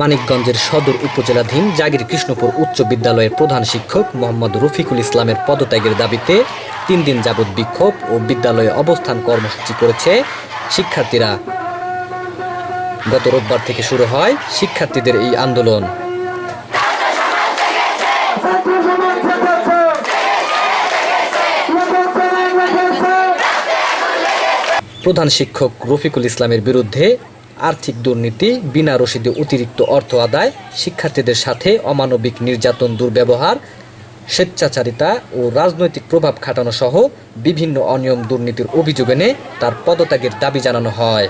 মানিকগঞ্জের সদর উপজেলাধীন জাগির কৃষ্ণপুর উচ্চ বিদ্যালয়ের প্রধান শিক্ষক মোহাম্মদ রফিকুল ইসলামের পদত্যাগের দাবিতে তিন দিন যাবৎ বিক্ষোভ ও বিদ্যালয়ে অবস্থান কর্মসূচি করেছে শিক্ষার্থীরা। গত রোববার থেকে শুরু হয় শিক্ষার্থীদের এই আন্দোলন। প্রধান শিক্ষক রফিকুল ইসলামের বিরুদ্ধে আর্থিক দুর্নীতি, বিনা রসিদে অতিরিক্ত অর্থ আদায়, শিক্ষার্থীদের সাথে অমানবিক নির্যাতন দুর্ব্যবহার, স্বেচ্ছাচারিতা ও রাজনৈতিক প্রভাব খাটানো সহ বিভিন্ন অনিয়ম দুর্নীতির অভিযোগ এনে তার পদত্যাগের দাবি জানানো হয়।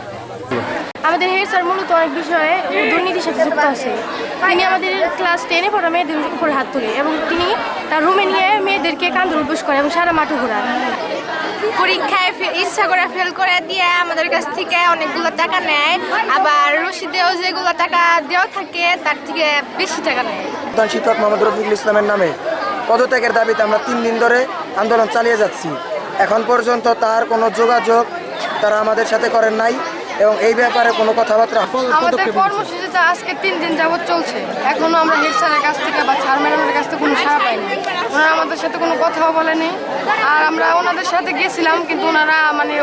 আমাদের হেড স্যার মূলত অনেক বিষয়ে দুর্নীতির সাথে যুক্ত আছে। তিনি আমাদের ক্লাস টেনে পড়া মেয়েদের উপর হাত এবং তিনি তার রুমে নিয়ে মেয়েদেরকে কান্দুর উদ্বোস করে এবং সারা মাঠে ঘোরান। পরীক্ষায় ইচ্ছা করে ফেল করে দিয়ে আমাদের কাছ থেকে অনেকগুলো টাকা নেয়। আবার রশিদেও যেগুলো টাকা দেওয়া থাকে, তার থেকে বেশি টাকা নেয়। প্রধান শিক্ষক মোহাম্মদ রফিকুল ইসলামের নামে পদত্যাগের দাবিতে আমরা তিন দিন ধরে আন্দোলন চালিয়ে যাচ্ছি। এখন পর্যন্ত তার কোনো যোগাযোগ তারা আমাদের সাথে করেন নাই। এবং এই ব্যাপারে কোনো কথাবার্তা আমাদের কর্মসূচিটা আজকে তিন দিন যাবৎ চলছে। এখনও আমরা হেড স্যারের কাছ থেকে বা স্যার ম্যাডামের কাছ থেকে কোনো সাড়া পাইনি। ওনারা আমাদের সাথে কোনো কথাও বলেনি। আর আমরা ওনাদের সাথে গেছিলাম কিন্তু ওনারা মানে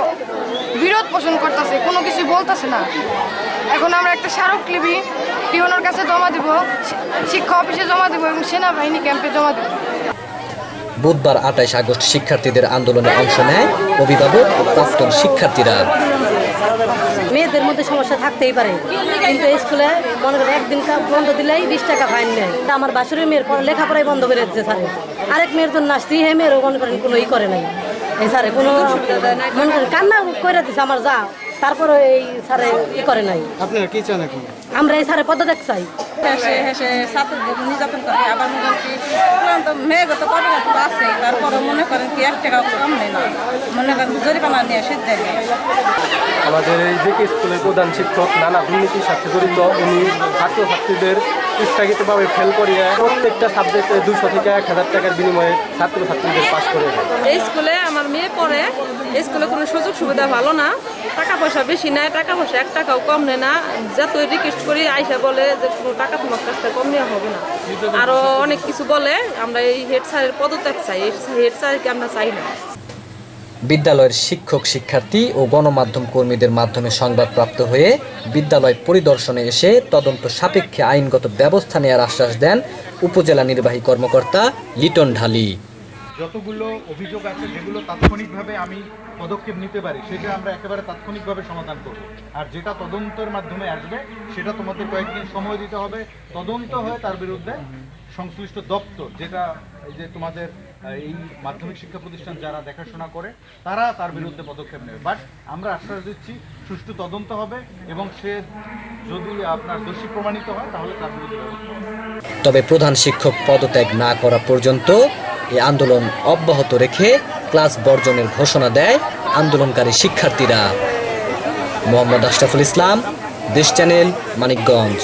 বিরোধ পোষণ করতেছে কোনো কিছু বলতেছে না। এখন আমরা একটা স্মারক স্মারকলিপি পিওনের কাছে জমা দিব শিক্ষা অফিসে জমা দিব এবং সেনাবাহিনী ক্যাম্পে জমা দিব। বুধবার আঠাইশ আগস্ট শিক্ষার্থীদের আন্দোলনে অংশ নেয় অভিভাবক প্রাক্তন শিক্ষার্থীরা। মেয়েদের মধ্যে সমস্যা থাকতেই পারে। কিন্তু স্কুলে মনে করেন একদিন বন্ধ দিলেই বিশ টাকা ফাইন নেয়। তা আমার বাসুরের মেয়ের পড়া লেখাপড়াই বন্ধ করে দিচ্ছে স্যারে। আরেক মেয়ের জন্য আসছি হে মেয়েরও মনে করেন কোনো ই করে নাই। এই স্যারে কোনো মনে করেন কান্না করে দিচ্ছে আমার যা। তারপরে এই স্যারে ই করে নাই। আপনারা কি চান এখন? আমরা এই স্যারে পদত্যাগ চাই। হেসে হেসে ছাত্রদের নির্যাতন করে আবার মনে করেন কি মেয়েগত কত তো আছে তারপরে মনে করেন কি এক টাকা কম নেই না। মনে করেন জরিমানা নিয়ে সিদ্ধ নেই আমাদের এই যে স্কুলের প্রধান শিক্ষক নানা দুর্নীতির সাথে জড়িত উনি ছাত্রছাত্রীদের ইচ্ছাকৃতভাবে ফেল করিয়ে প্রত্যেকটা সাবজেক্টে দুশো থেকে এক হাজার টাকার বিনিময়ে ছাত্রছাত্রীদের পাশ করে এই স্কুলে আমার মেয়ে পড়ে, স্কুলে কোনো সুযোগ সুবিধা ভালো না। টাকা পয়সা বেশি নেয়, টাকা পয়সা এক টাকাও কম নেয় না। যা যত রিকোয়েস্ট করি, আইসা বলে যে কোনো টাকা তোমার কাছ থেকে কম নেওয়া হবে না। আরও অনেক কিছু বলে, আমরা এই হেড স্যারের পদত্যাগ চাই। হেড স্যারকে আমরা চাই না। বিদ্যালয়ের শিক্ষক, শিক্ষার্থী ও গণমাধ্যম কর্মীদের মাধ্যমে সংবাদপ্রাপ্ত হয়ে বিদ্যালয় পরিদর্শনে এসে তদন্ত সাপেক্ষে আইনগত ব্যবস্থা নেওয়ার আশ্বাস দেন উপজেলা নির্বাহী কর্মকর্তা লিটন ঢালি। যতগুলো অভিযোগ আছে যেগুলো তাৎক্ষণিকভাবে আমি পদক্ষেপ নিতে পারি, সেটা আমরা একেবারে তাৎক্ষণিকভাবে সমাধান করব। আর যেটা তদন্তের মাধ্যমে আসবে, সেটা তোমাদের কয়েকদিন সময় দিতে হবে। তদন্ত হয়ে তার বিরুদ্ধে সংশ্লিষ্ট দপ্তর, যেটা এই যে তোমাদের এই মাধ্যমিক শিক্ষা প্রতিষ্ঠান যারা দেখাশোনা করে, তারা তার বিরুদ্ধে পদক্ষেপ নেবে। বাট আমরা আশ্বাস দিচ্ছি, সুষ্ঠু তদন্ত হবে এবং সে যদি আপনার দোষী প্রমাণিত হয়, তাহলে তার বিরুদ্ধে তবে প্রধান শিক্ষক পদত্যাগ না করা পর্যন্ত এই আন্দোলন অব্যাহত রেখে ক্লাস বর্জনের ঘোষণা দেয় আন্দোলনকারী শিক্ষার্থীরা। মোহাম্মদ আশরাফুল ইসলাম, দেশ চ্যানেল, মানিকগঞ্জ।